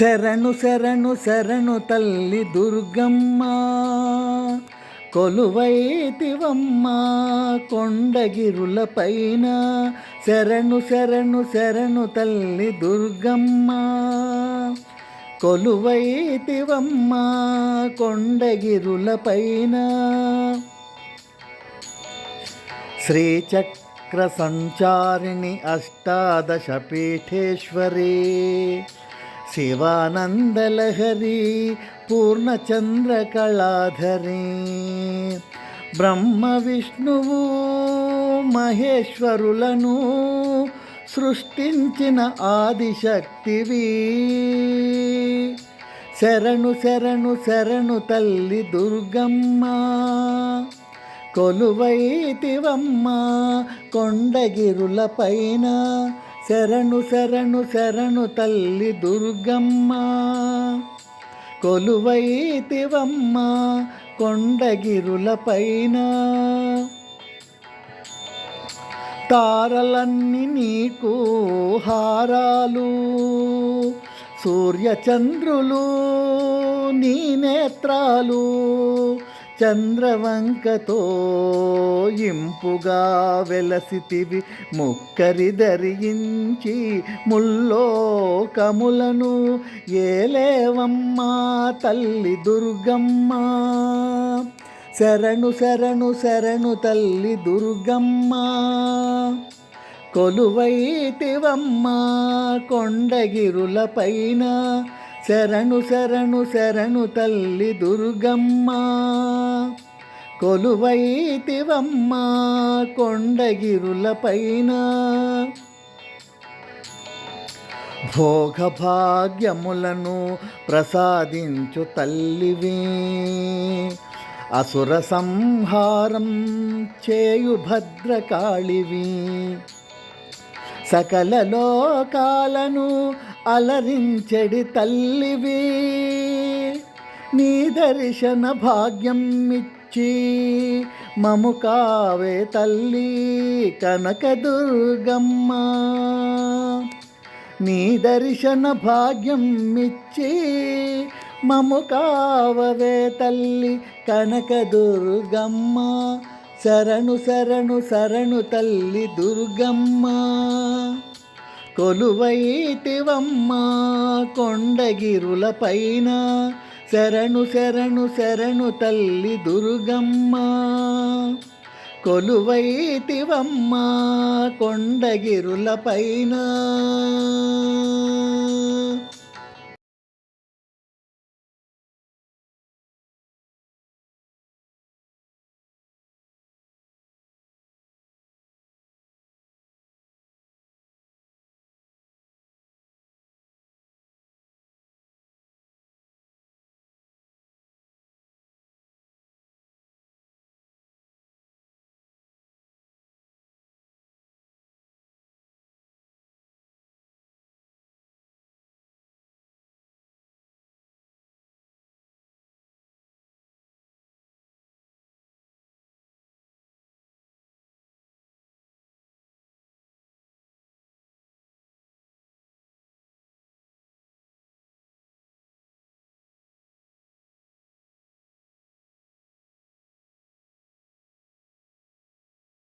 శరణు శరణు శరణు తల్లి దుర్గమ్మ కొలువైతివమ్మ కొండగిరులపైన శరణు శరణు శరణు తల్లి దుర్గమ్మ కొలువైతివమ్మ కొండగిరులపైన శ్రీచక్ర సంచారిణి అష్టాదశ పీఠేశ్వరీ శివానందలహరి పూర్ణచంద్రకళాధరి బ్రహ్మ విష్ణువు మహేశ్వరులను సృష్టించిన ఆదిశక్తివి. శరణు శరణు శరణు తల్లి దుర్గమ్మ కొలువైతివమ్మ కొండగిరుల పైన శరణు శరణు శరణు తల్లి దుర్గమ్మ. కొలువైతివమ్మ కొండగిరుల పైన. తారలన్నీ నీకు హారాలు సూర్యచంద్రులు నీ నేత్రాలు. చంద్రవంకతో ఇంపుగా వెలసితివి ముక్కరి ధరించి ముల్లోకములను ఏలేవమ్మా తల్లి దుర్గమ్మ. శరణు శరణు శరణు తల్లి దుర్గమ్మ. కొలువైతివమ్మ కొండగిరుల పైన శరణు శరణు శరణు తల్లి దుర్గమ్మ. కొలువైతివమ్మ కొండగిరులపైన భోగభాగ్యములను ప్రసాదించు తల్లివి. అసుర సంహారం చేయు భద్రకాళివి. సకల లోకాలను అలరించెడి తల్లివి. నీ దర్శన భాగ్యం ఇచ్చి మము కావే తల్లి కనకదుర్గమ్మ నీ దర్శన భాగ్యం ఇచ్చి మము కావవే తల్లి కనకదుర్గమ్మ శరణు శరణు శరణు తల్లి దుర్గమ్మ. కొలువైతివమ్మ కొండగిరుల పైన. శరణు శరణు శరణు తల్లి దుర్గమ్మ. కొలువైతివమ్మ కొండగిరుల పైన.